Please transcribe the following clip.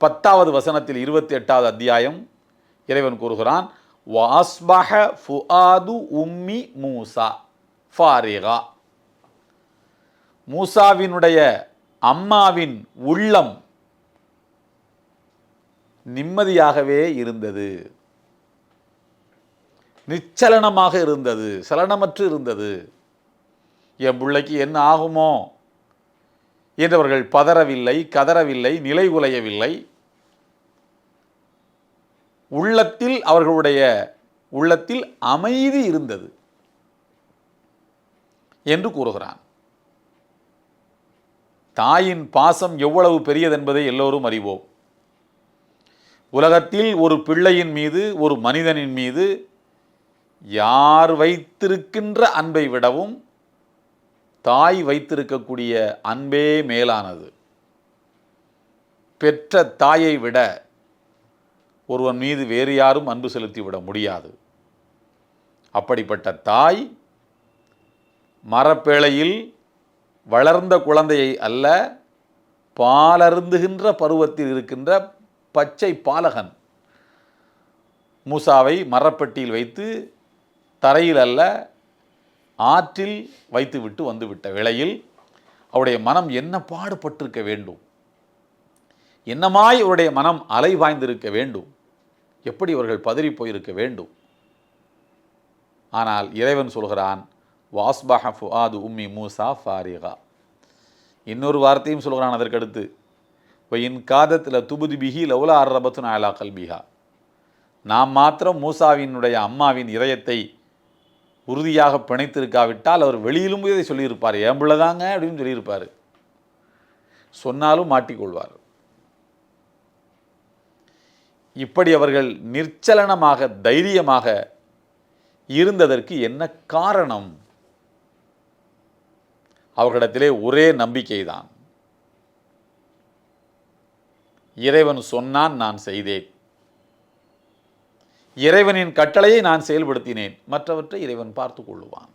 பத்தாவது வசனத்தில் இருபத்தி எட்டாவது அத்தியாயம் இறைவன் கூறுகிறான் வாஸ்பஹ ஃபுஆது உம்மி மூசா ஃபாரிகா. மூசாவினுடைய அம்மாவின் உள்ளம் நிம்மதியாகவே இருந்தது. நிச்சலனமாக இருந்தது சலனமற்று இருந்தது. என் பிள்ளைக்கு என்ன ஆகுமோ? என்றவர்கள் பதறவில்லை கதறவில்லை நிலை குலையவில்லை உள்ளத்தில் அவர்களுடைய உள்ளத்தில் அமைதி இருந்தது என்று கூறுகிறான். தாயின் பாசம் எவ்வளவு பெரியதென்பதை எல்லோரும் அறிவோம். உலகத்தில் ஒரு பிள்ளையின் மீது ஒரு மனிதனின் மீது யார் வைத்திருக்கின்ற அன்பை விடவும் தாய் வைத்திருக்கக்கூடிய அன்பே மேலானது. பெற்ற தாயை விட ஒருவன் மீது வேறு யாரும் அன்பு செலுத்திவிட முடியாது. அப்படிப்பட்ட தாய் மரப்பேழையில் வளர்ந்த குழந்தையை அல்ல பாலருந்துகின்ற பருவத்தில் இருக்கின்ற பச்சை பாலகன். மூசாவை மரப்பெட்டியில் வைத்து தரையில் அல்ல ஆற்றில் வைத்துவிட்டு வந்துவிட்ட வேளையில் அவருடைய மனம் என்ன பாடுபட்டிருக்க வேண்டும்? என்னமாய் அவருடைய மனம் அலைவாய்ந்திருக்க வேண்டும்? எப்படி அவர்கள் பதறி போயிருக்க வேண்டும்? ஆனால் இறைவன் சொல்கிறான் வாஸ்பஹ ஃபுஆது உம்மி மூசா ஃபாரிகா. இன்னொரு வார்த்தையும் சொல்கிறான் அதற்கடுத்து வையின் காதத்தில் துபுதி பிஹி லவுலா அரபத்துன் நாயலா கல்பிஹா. நாம் மாத்திரம் மூசாவினுடைய அம்மாவின் இதயத்தை உறுதியாக பிணைத்திருக்காவிட்டால் அவர் வெளியிலும் போய் இதை சொல்லியிருப்பார். ஏன் பிள்ளைதாங்க அப்படின்னு சொல்லியிருப்பார். சொன்னாலும் மாட்டிக்கொள்வார். இப்படி அவர்கள் நிர்ச்சலனமாக தைரியமாக இருந்ததற்கு என்ன காரணம்? அவர்களிடத்திலே ஒரே நம்பிக்கைதான். இறைவன் சொன்னான் நான் செய்தேன். இறைவனின் கட்டளையை நான் செயல்படுத்தினேன். மற்றவற்றை இறைவன் பார்த்து கொள்ளுவான்.